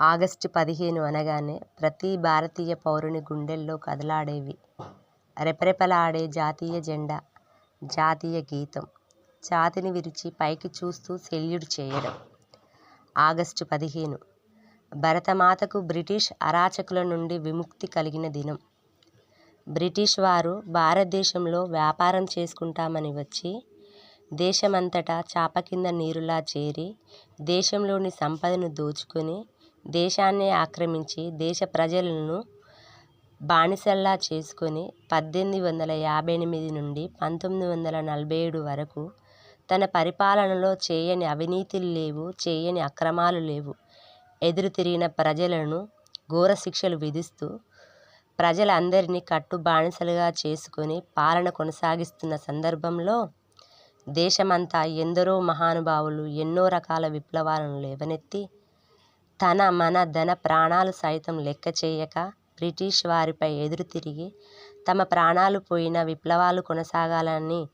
August పదిహేను అనగానే ప్రతి భారతీయ పౌరుని గుండెల్లో కదలాడేవి రెపరెపలాడే జాతీయ జెండా, జాతీయ గీతం. ఛాతీని విరిచి పైకి చూస్తూ సెల్యూట్ చేయడం. ఆగస్టు పదిహేను భరతమాతకు బ్రిటిష్ అరాచకుల నుండి విముక్తి కలిగిన దినం. బ్రిటిష్ వారు భారతదేశంలో వ్యాపారం చేసుకుంటామని వచ్చి, దేశమంతటా చాపకింద నీరులా చేరి, దేశంలోని సంపదను దోచుకుని, దేశాన్ని ఆక్రమించి, దేశ ప్రజలను బానిసల్లా చేసుకొని పద్దెనిమిది వందల యాభై ఎనిమిది నుండి పంతొమ్మిది వందల నలభై ఏడు వరకు తన పరిపాలనలో చేయని అవినీతులు లేవు, చేయని అక్రమాలు లేవు. ఎదురు తిరిగిన ప్రజలను ఘోర శిక్షలు విధిస్తూ, ప్రజలందరినీ కట్టు బానిసలుగా చేసుకొని పాలన కొనసాగిస్తున్న సందర్భంలో, దేశమంతా ఎందరో మహానుభావులు ఎన్నో రకాల విప్లవాలను లేవనెత్తి, తన మన ధన ప్రాణాలు సైతం లెక్క చేయక బ్రిటిష్ వారిపై ఎదురు తిరిగి, తమ ప్రాణాలు పోయినా విప్లవాలు కొనసాగాలని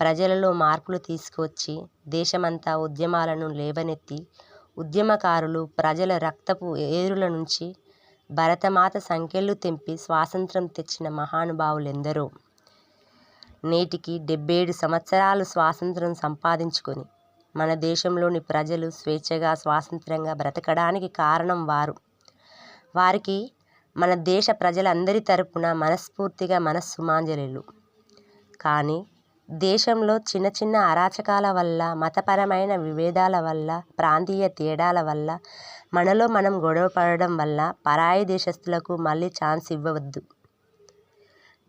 ప్రజలలో మార్పులు తీసుకొచ్చి దేశమంతా ఉద్యమాలను లేవనెత్తి, ఉద్యమకారులు ప్రజల రక్తపు ఏరుల నుంచి భరతమాత సంకెళ్ళు తెంపి స్వాతంత్రం తెచ్చిన మహానుభావులెందరో. నేటికి డెబ్బైఏడు సంవత్సరాలు స్వాతంత్రం సంపాదించుకొని మన దేశంలోని ప్రజలు స్వేచ్ఛగా స్వాతంత్ర్యంగా బ్రతకడానికి కారణం వారు. వారికి మన దేశ ప్రజలందరి తరపున మనస్ఫూర్తిగా మనస్సుమాంజలులు. కానీ దేశంలో చిన్న చిన్న అరాచకాల వల్ల, మతపరమైన విభేదాల వల్ల, ప్రాంతీయ తేడాల వల్ల, మనలో మనం గొడవపడడం వల్ల పరాయి దేశస్తులకు మళ్ళీ ఛాన్స్ ఇవ్వవద్దు.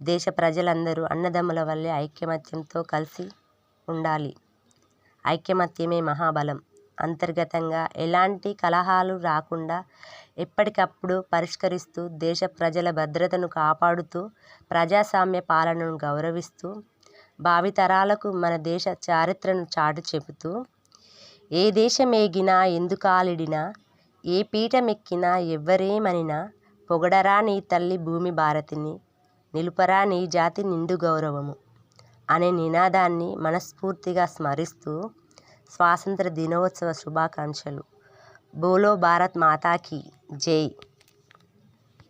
దేశ ప్రజలందరూ అన్నదమ్ముల వల్లే ఐక్యమత్యంతో కలిసి ఉండాలి. ఐకమత్యమే మహాబలం. అంతర్గతంగా ఎలాంటి కలహాలు రాకుండా ఎప్పటికప్పుడు పరిష్కరిస్తూ, దేశ ప్రజల భద్రతను కాపాడుతూ, ప్రజాస్వామ్య పాలనను గౌరవిస్తూ, భావితరాలకు మన దేశ చరిత్రను చాటి చెబుతూ, ఏ దేశమేగినా ఎందుకాలిడినా, ఏ పీఠమెక్కినా ఎవ్వరేమనినా, పొగడరా నీ తల్లి భూమి భారతిని, నిలుపరా నీ జాతి నిండు గౌరవము అనే నినాదాన్ని మనస్ఫూర్తిగా స్మరిస్తూ స్వాతంత్ర దినోత్సవ శుభాకాంక్షలు. బోలో భారత్ మాతాకి జై.